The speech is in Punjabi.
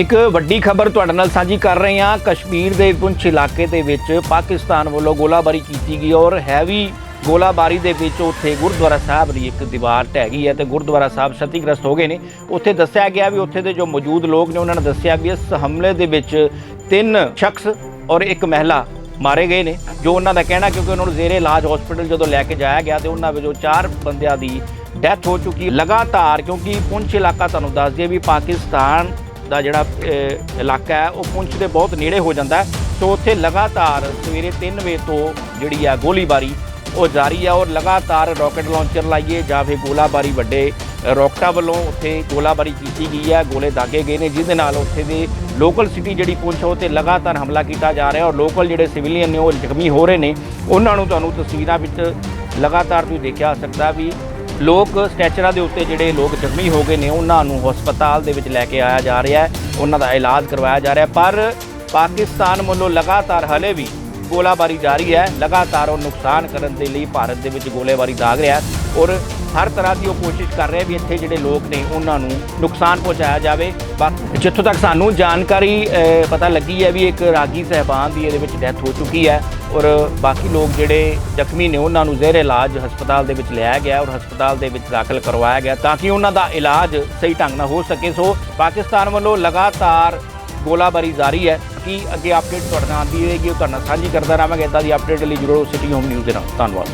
ਇੱਕ ਵੱਡੀ ਖਬਰ ਤੁਹਾਡੇ ਨਾਲ ਸਾਂਝੀ ਕਰ ਰਹੇ ਹਾਂ। ਕਸ਼ਮੀਰ ਦੇ ਪੁੰਛ ਇਲਾਕੇ ਦੇ ਵਿੱਚ ਪਾਕਿਸਤਾਨ ਵੱਲੋਂ ਗੋਲਾਬਾਰੀ ਕੀਤੀ ਗਈ ਔਰ ਹੈਵੀ ਗੋਲਾਬਾਰੀ ਦੇ ਵਿੱਚ ਉੱਥੇ ਗੁਰਦੁਆਰਾ ਸਾਹਿਬ ਦੀ ਇੱਕ ਦੀਵਾਰ ਢਹਿ ਗਈ ਹੈ ਤੇ ਗੁਰਦੁਆਰਾ ਸਾਹਿਬ ਛਤੀਗ੍ਰਸਤ ਹੋ ਗਏ ਨੇ। ਉੱਥੇ ਦੱਸਿਆ ਗਿਆ ਵੀ ਉੱਥੇ ਦੇ ਜੋ ਮੌਜੂਦ ਲੋਕ ਨੇ, ਉਹਨਾਂ ਨੇ ਦੱਸਿਆ ਵੀ ਇਸ ਹਮਲੇ ਦੇ ਵਿੱਚ ਤਿੰਨ ਸ਼ਖਸ ਔਰ ਇੱਕ ਮਹਿਲਾ ਮਾਰੇ ਗਏ ਨੇ, ਜੋ ਉਹਨਾਂ ਦਾ ਕਹਿਣਾ ਕਿਉਂਕਿ ਉਹਨਾਂ ਨੂੰ ਜ਼ੇਰੇ ਇਲਾਜ ਹਸਪੀਟਲ ਜਦੋਂ ਲੈ ਕੇ ਜਾਇਆ ਗਿਆ ਤੇ ਉਹਨਾਂ ਵਿੱਚੋਂ ਚਾਰ ਬੰਦਿਆਂ ਦੀ ਡੈਥ ਹੋ ਚੁੱਕੀ ਲਗਾਤਾਰ ਕਿਉਂਕਿ ਪੁੰਛ ਇਲਾਕਾ ਤੁਹਾਨੂੰ ਦੱਸ ਦਈਏ ਵੀ ਪਾਕਿਸਤਾਨ ਦਾ ਜਿਹੜਾ ਇਲਾਕਾ ਹੈ ਉਹ ਪੁੰਛ ਦੇ ਬਹੁਤ ਨੇੜੇ ਹੋ ਜਾਂਦਾ ਸੋ ਉੱਥੇ ਲਗਾਤਾਰ ਸਵੇਰੇ 3 ਵਜੇ ਤੋਂ ਜਿਹੜੀ ਆ ਗੋਲੀਬਾਰੀ ਉਹ ਜਾਰੀ ਹੈ ਔਰ ਲਗਾਤਾਰ ਰਾਕਟ ਲਾਂਚਰ ਲਾਈਏ ਜਾਂ ਫਿਰ ਗੋਲਾਬਾਰੀ ਵੱਡੇ ਅ, ਵੱਲੋਂ ਉੱਥੇ ਗੋਲਾਬਾਰੀ ਕੀਤੀ ਗਈ ਹੈ ਗੋਲੇ ਦਾਗੇ ਗਏ ਨੇ ਜਿਹਦੇ ਨਾਲ ਉੱਥੇ ਦੇ ਲੋਕਲ ਸਿਟੀ ਜਿਹੜੀ ਪੁੰਛ ਉਹ ਤੇ ਲਗਾਤਾਰ ਹਮਲਾ ਕੀਤਾ ਜਾ ਰਿਹਾ ਔਰ ਲੋਕਲ ਜਿਹੜੇ ਸਿਵਲੀਅਨ ਨੇ ਉਹ ਜ਼ਖਮੀ ਹੋ ਰਹੇ ਨੇ। ਉਹਨਾਂ ਨੂੰ ਤੁਹਾਨੂੰ ਤਸਵੀਰਾਂ ਵਿੱਚ ਲਗਾਤਾਰ ਤੁਸੀਂ ਦੇਖਿਆ ਸਕਦਾ ਵੀ ਲੋਕ ਸਟੈਚਰਾਂ ਦੇ ਉੱਤੇ ਜਿਹੜੇ ਲੋਕ ਜ਼ਖਮੀ ਹੋ ਗਏ ਨੇ, ਉਹਨਾਂ ਨੂੰ ਹਸਪਤਾਲ ਦੇ ਵਿੱਚ ਲੈ ਕੇ ਆਇਆ ਜਾ ਰਿਹਾ ਹੈ। ਉਹਨਾਂ ਦਾ ਇਲਾਜ ਕਰਵਾਇਆ ਜਾ ਰਿਹਾ ਪਰ ਪਾਕਿਸਤਾਨ ਵੱਲੋਂ ਲਗਾਤਾਰ ਹਲੇ ਵੀ ਗੋਲਾਬਾਰੀ ਜਾਰੀ ਹੈ। ਲਗਾਤਾਰ ਉਹ ਨੁਕਸਾਨ ਕਰਨ ਦੇ ਲਈ ਭਾਰਤ ਦੇ ਵਿੱਚ ਗੋਲੇਬਾਰੀ ਦਾਗ ਰਿਹਾ ਔਰ ਹਰ ਤਰ੍ਹਾਂ ਦੀ ਉਹ ਕੋਸ਼ਿਸ਼ ਕਰ ਰਿਹਾ ਵੀ ਇੱਥੇ ਜਿਹੜੇ ਲੋਕ ਨੇ, ਉਹਨਾਂ ਨੂੰ ਨੁਕਸਾਨ ਪਹੁੰਚਾਇਆ ਜਾਵੇ। ਬਾਕੀ ਜਿੱਥੋਂ ਤੱਕ ਸਾਨੂੰ ਜਾਣਕਾਰੀ ਪਤਾ ਲੱਗੀ ਹੈ ਵੀ ਇੱਕ ਰਾਗੀ ਸਹਿਬਾਨ ਦੀ ਇਹਦੇ ਵਿੱਚ ਡੈਥ ਹੋ ਚੁੱਕੀ ਹੈ ਔਰ ਬਾਕੀ ਲੋਕ ਜਿਹੜੇ ਜ਼ਖਮੀ ਨੇ, ਉਹਨਾਂ ਨੂੰ ਜ਼ਹਿਰ ਇਲਾਜ ਹਸਪਤਾਲ ਦੇ ਵਿੱਚ ਲਿਆਇਆ ਗਿਆ ਔਰ ਹਸਪਤਾਲ ਦੇ ਵਿੱਚ ਦਾਖਲ ਕਰਵਾਇਆ ਗਿਆ ਤਾਂ ਕਿ ਉਹਨਾਂ ਦਾ ਇਲਾਜ ਸਹੀ ਢੰਗ ਨਾਲ ਹੋ ਸਕੇ। ਸੋ ਪਾਕਿਸਤਾਨ ਵੱਲੋਂ ਲਗਾਤਾਰ ਗੋਲਾਬਾਰੀ ਜਾਰੀ ਹੈ। ਕਿ ਅੱਗੇ ਅਪਡੇਟ ਤੁਹਾਡੇ ਨਾਲ ਆਉਂਦੀ ਰਹੇਗੀ, ਉਹ ਤੁਹਾਡੇ ਨਾਲ ਸਾਂਝੀ ਕਰਦਾ ਰਹਾਂਗਾ। ਇਦਾਂ ਦੀ ਅਪਡੇਟ ਲਈ ਜਰੂਰ ਸਿਟੀ ਹੋਮ ਨਿਊਜ਼ ਦੇ ਨਾਲ। ਧੰਨਵਾਦ।